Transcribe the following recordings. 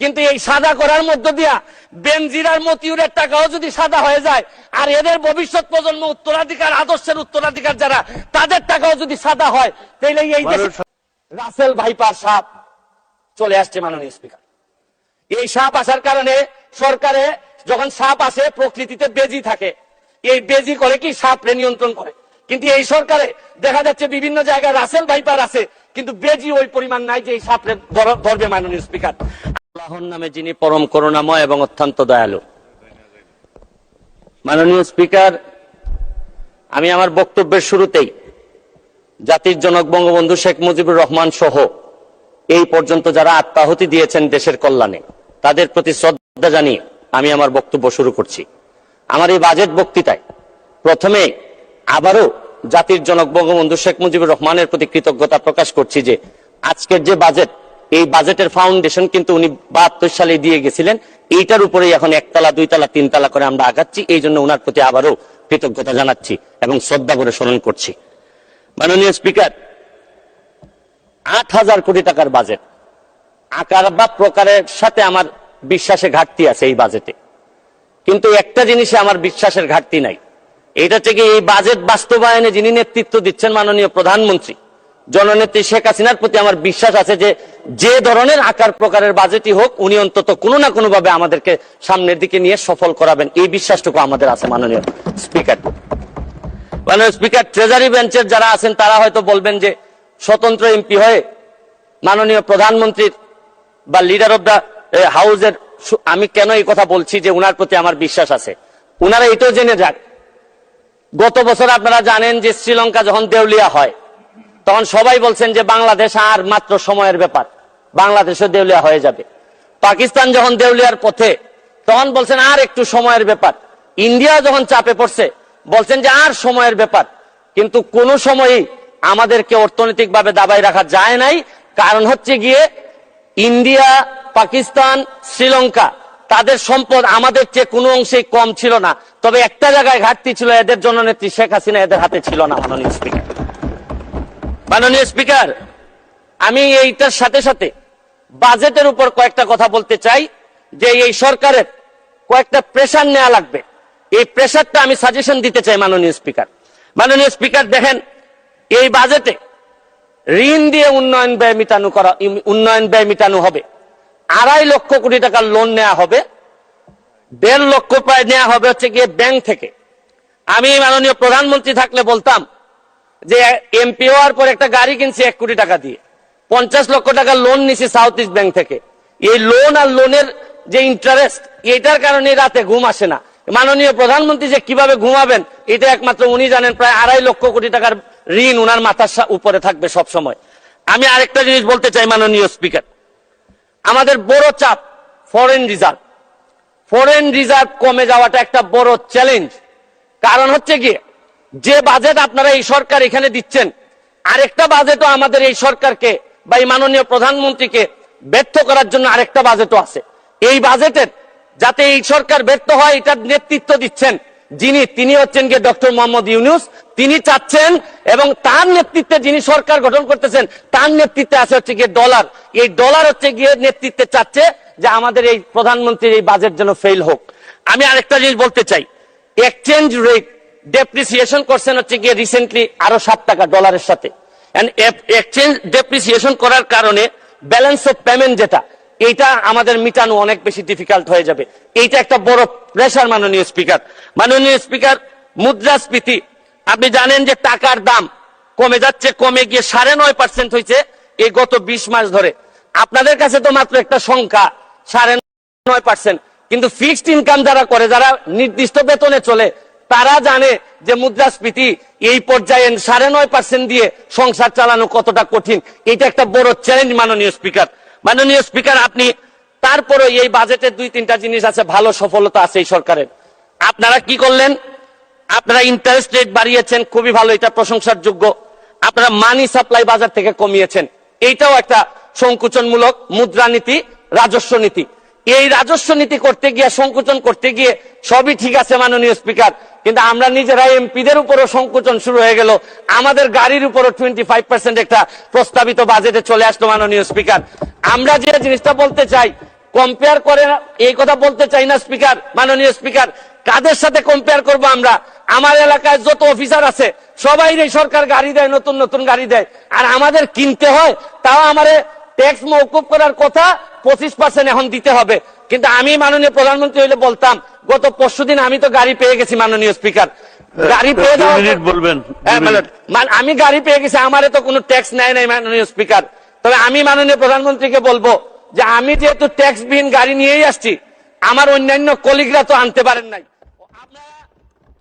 কিন্তু এই সাদা করার মধ্য দিয়া বেনজিরার মতিউরের টাকাও যদি সাদা হয়ে যায় আর এদের ভবিষ্যৎ প্রজন্ম উত্তরাধিকার আদর্শের উত্তরাধিকার যারা তাদের টাকাও যদি সাদা হয় তাহলে এই দেশে রাসেল ভাইপার সাপ চলে আসছে মাননীয় স্পিকার। এই সাপ আসার কারণে সরকারে যখন সাপ আসে প্রকৃতিতে বেজি থাকে। এই বেজি করে কি সাপরে নিয়ন্ত্রণ করে? কিন্তু এই সরকারে দেখা যাচ্ছে বিভিন্ন জায়গায় রাসেল ভাইপার আছে কিন্তু বেজি ওই পরিমাণ নাই যে এই সাপরে ধর- ধরবে মাননীয় স্পিকার। আল্লাহর নামে যিনি পরম করুণাময় এবং অত্যন্ত দয়ালু। মাননীয় স্পিকার, আমি আমার বক্তব্যের শুরুতেই জাতির জনক বঙ্গবন্ধু শেখ মুজিবুর রহমান সহ এই পর্যন্ত যারা আত্মাহুতি দিয়েছেন দেশের কল্যাণে, তাদের প্রতি শ্রদ্ধা জানিয়ে আমি আমার বক্তব্য শুরু করছি। আমার এই বাজেট বক্তৃতায় প্রথমে আবারও জাতির জনক বঙ্গবন্ধু শেখ মুজিবুর রহমানের প্রতি কৃতজ্ঞতা প্রকাশ করছি যে আজকের যে বাজেট এই বাজেটের ফাউন্ডেশন কিন্তু উনি বাহাত্তর সালে দিয়ে গেছিলেন। এইটার উপরেই এখন একতলা, দুইতলা, তিনতলা করে আমরা আগাচ্ছি। এই জন্য ওনার প্রতি আবারও কৃতজ্ঞতা জানাচ্ছি এবং শ্রদ্ধা করে স্মরণ করছি। মাননীয় স্পিকার, আট হাজার কোটি টাকার বাজেট। আকার বা প্রকারের সাথে আমার বিশ্বাসে ঘাটতি আছে এই বাজেটে। কিন্তু একটা জিনিসে আমার বিশ্বাসের ঘাটতি নাই। এটা থেকে এই বাজেট বাস্তবায়নে যিনি নেতৃত্ব দিচ্ছেন মাননীয় প্রধানমন্ত্রী জননেত্রী শেখ হাসিনার প্রতি আমার বিশ্বাস আছে যে যে ধরনের আকার প্রকারের বাজেটই হোক, উনি অন্তত কোনো না কোনো ভাবে আমাদেরকে সামনের দিকে নিয়ে সফল করাবেন। এই বিশ্বাসটুকু আমাদের আছে মাননীয় স্পিকার। মাননীয় স্পিকার ট্রেজারি বেঞ্চের যারা আছেন, তারা হয়তো বলবেন যে স্বতন্ত্র এমপি হয়ে মাননীয় প্রধানমন্ত্রীর বা লিডার অব দ্য হাউজের আমি কেন এই কথা বলছি যে উনার প্রতি আমার বিশ্বাস আছে। উনারা এটাও জেনে যাক। গত বছর আপনারা জানেন যে শ্রীলঙ্কা যখন দেউলিয়া হয় তখন সবাই বলছেন যে বাংলাদেশ আর মাত্র সময়ের ব্যাপার। বাংলাদেশও দেউলিয়া হয়ে যাবে। পাকিস্তান যখন দেউলিয়ার পথে, তখন বলছেন আর একটু সময়ের ব্যাপার। ইন্ডিয়া যখন চাপে পড়ছে, বলছেন যে আর সময়ের ব্যাপার। কিন্তু কোন সময়ই আমাদেরকে অর্থনৈতিকভাবে দাবাই রাখা যায় নাই। কারণ হচ্ছে গিয়ে ইন্ডিয়া, পাকিস্তান, শ্রীলঙ্কা, তাদের সম্পদ আমাদের চেয়ে কোনো অংশেই কম ছিল না। তবে একটা জায়গায় ঘাটতি ছিল, এদের জননেত্রী শেখ হাসিনা এদের হাতে ছিল না, মাননীয় স্পিকার। মাননীয় স্পিকার, আমি এইটার সাথে সাথে বাজেটের উপর কয়েকটা কথা বলতে চাই, যে এই সরকারের কয়েকটা প্রেশার নেওয়া লাগবে। এই প্রেশারটা আমি সাজেশন দিতে চাই মাননীয় স্পিকার। মাননীয় স্পিকার, দেখেন, এই বাজেটে ঋণ দিয়ে উন্নয়ন ব্যয় মিটানো করা, উন্নয়ন ব্যয় মিটানো হবে। আড়াই লক্ষ কোটি টাকার লোন নেওয়া হবে। দেড় লক্ষ প্রায় নেওয়া হবে হচ্ছে গিয়ে ব্যাংক থেকে। আমি মাননীয় প্রধানমন্ত্রী থাকলে বলতাম যে এমপি হওয়ার পর একটা গাড়ি কিনছি এক কোটি টাকা দিয়ে। পঞ্চাশ লক্ষ টাকা লোন নিছি সাউথ ইস্ট ব্যাংক থেকে। এই লোন আর লোনের যে ইন্টারেস্ট এটার কারণে রাতে ঘুম আসে না। মাননীয় প্রধানমন্ত্রী যে কীভাবে ঘুমাবেন, এটা একমাত্র উনি জানেন, প্রায় আড়াই লক্ষ কোটি টাকার ঋণ উনার মাথার উপরে থাকবে সব সময় আমি আরেকটা জিনিস বলতে চাই মাননীয় স্পিকার আমাদের বড় চাপ ফরেন রিজার্ভ ফরেন রিজার্ভ কমে যাওয়াটা একটা বড় চ্যালেঞ্জ কারণ হচ্ছে গিয়ে যে বাজেট আপনারা এই সরকার এখানে দিচ্ছেন, আরেকটা বাজেটও আমাদের এই সরকারকে বা এই মাননীয় প্রধানমন্ত্রীকে ব্যর্থ করার জন্য আরেকটা বাজেটও আছে। এই বাজেটের যাতে এই সরকার ব্যর্থ হয়, এটার নেতৃত্ব দিচ্ছেন যিনি, তিনি হচ্ছেন গিয়ে ডক্টর মোহাম্মদ ইউনুস। তিনি চাচ্ছেন এবং তার নেতৃত্বে যিনি সরকার গঠন করতেছেন, তার নেতৃত্বে আছে হচ্ছে গিয়ে ডলার। এই ডলার হচ্ছে গিয়ে নেতৃত্বে চাচ্ছে যে আমাদের এই প্রধানমন্ত্রীর এই বাজেট যেন ফেল হোক। আমি আরেকটা জিনিস বলতে চাই এক্সচেঞ্জ রেট ডেপ্রিসিয়েশন করছেন হচ্ছে গিয়ে রিসেন্টলি আরও সাত টাকা ডলারের সাথে। এক্সচেঞ্জ ডেপ্রিসিয়েশন করার কারণে ব্যালেন্স অফ পেমেন্ট যেটা, এইটা আমাদের মিটানো অনেক বেশি ডিফিকাল্ট হয়ে যাবে। এইটা একটা বড় প্রেশার মাননীয় স্পিকার মাননীয় স্পিকার মুদ্রাস্ফীতি। আপনি জানেন যে টাকার দাম কমে যাচ্ছে, কমে গিয়ে সাড়ে নয় পার্সেন্ট হয়েছে এই গত বিশ মাস ধরে। আপনাদের কাছে তো মাত্র একটা সংখ্যা, সাড়ে নয় পার্সেন্ট কিন্তু ফিক্সড ইনকাম যারা করে, যারা নির্দিষ্ট বেতনে চলে তারা জানে যে মুদ্রাস্ফীতি এই পর্যায়ে সাড়ে নয় পার্সেন্ট দিয়ে সংসার চালানো কতটা কঠিন। এটা একটা বড় চ্যালেঞ্জ মাননীয় স্পিকার মাননীয় স্পিকার আপনি তারপরে এই বাজেটের দুই তিনটা জিনিস আছে, ভালো সফলতা আছে এই সরকারের। আপনারা কি করলেন? আপনারা ইন্টারেস্ট রেট বাড়িয়েছেন, খুবই ভালো, এটা প্রশংসার যোগ্য আপনারা মানি সাপ্লাই বাজার থেকে কমিয়েছেন। এইটাও একটা সংকুচনমূলক মুদ্রানীতি, রাজস্ব নীতি। এই রাজস্ব নীতি করতে গিয়ে, সংকোচন করতে গিয়ে সবই ঠিক আছে মাননীয় স্পিকার, কিন্তু আমরা নিজেরা এমপিদের উপরও সংকোচন শুরু হয়ে গেল। আমাদের গাড়ির উপরও টোয়েন্টি ফাইভ পার্সেন্ট একটা প্রস্তাবিত বাজেটে চলে আসলো মাননীয় স্পিকার। আমরা যে জিনিসটা বলতে চাই কম্পেয়ার করে এই কথা বলতে চাই না স্পিকার, মাননীয় স্পিকার, কাদের সাথে কম্পেয়ার করব আমরা? আমার এলাকায় যত অফিসার আছে সবাই সরকার গাড়ি দেয়, নতুন নতুন গাড়ি দেয়। আর আমাদের কিনতে হয়, তাও আমারে ট্যাক্স মৌকুব করার কথা পঁচিশ পার্সেন্ট এখন দিতে হবে। কিন্তু আমি মাননীয় প্রধানমন্ত্রী হইলে বলতাম গত পরশুদিন আমি তো গাড়ি পেয়ে গেছি মাননীয় স্পিকার। গাড়ি পেয়ে বলবেন, হ্যাঁ, আমি গাড়ি পেয়ে গেছি আমারে তো কোনো ট্যাক্স নেয় নাই মাননীয় স্পিকার। তবে আমি মাননীয় প্রধানমন্ত্রীকে বলব যে আমি যেহেতু ট্যাক্স বিহীন গাড়ি নিয়েই আসছি আমার অন্যান্য কলিগরা তো আনতে পারেন নাই।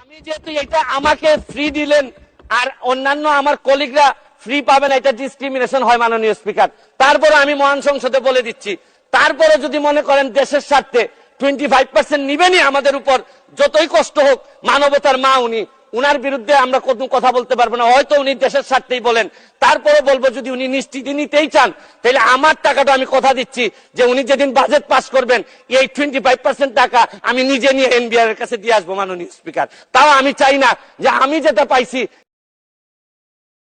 আমি যেহেতু এটা আমাকে ফ্রি দিলেন আর অন্যান্য আমার কলিগরা ফ্রি পাবেন এটা ডিসক্রিমিনেশন হয় মাননীয় স্পিকার। তারপরে আমি মহান সংসদে বলে দিচ্ছি তারপরে যদি মনে করেন দেশের স্বার্থে টোয়েন্টি ফাইভ পার্সেন্ট নিবেনই আমাদের উপর, যতই কষ্ট হোক, মানবতার মা উনি, উনার বিরুদ্ধে আমরা কোনো কথা বলতে পারব না, হয়তো উনি দেশের স্বার্থেই বলেন। তারপরে বলব যদি উনি নিশ্চিতি নিতেই চান, তাহলে আমার টাকাটা আমি কথা দিচ্ছি যে উনি যেদিন বাজেট পাস করবেন, এই টোয়েন্টি ফাইভ পার্সেন্ট টাকা আমি নিজে নিয়ে এনবিআর এর কাছে দিয়ে আসব মাননীয় স্পিকার তাও আমি চাই না যে আমি যেটা পাইছি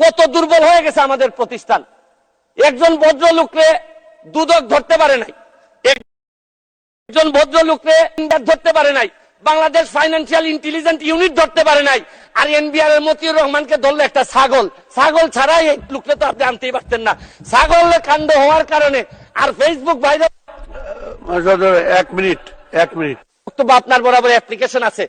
কত দুর্বল হয়ে গেছে আমাদের প্রতিষ্ঠান। একজন ভদ্রলোককে দুদক ধরতে পারে নাই। এক- একজন ভদ্রলোককে ধরতে পারে নাই। বাংলাদেশ ফাইন্যান্সিয়াল ইন্টেলিজেন্ট ইউনিট ধরতে পারে নাই। আর এনবিআর এর মতিউর রহমানকে ধরলে একটা ছাগল। ছাগল ছাড়াই এই লোককে তো আপনি আনতেই পারতেন না। ছাগল কাণ্ড হওয়ার কারণে আর ফেসবুক বাইরে এক মিনিট এক মিনিট। বক্তব্য আপনার বরাবর অ্যাপ্লিকেশন আছে।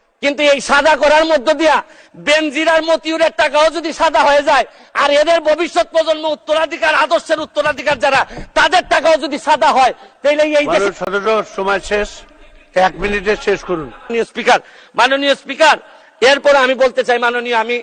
কিন্তু এই সাদা করার মধ্য দিয়া বেনজিরার মতিউরের টাকাও যদি সাদা হয়ে যায় আর এদের ভবিষ্যৎ প্রজন্ম উত্তরাধিকার আদর্শের উত্তরাধিকার যারা তাদের টাকাও যদি সাদা হয় তাহলে এই সময় শেষ। এক মিনিটে শেষ করুন। স্পিকার মাননীয় স্পিকার এরপরে আমি বলতে চাই মাননীয় আমি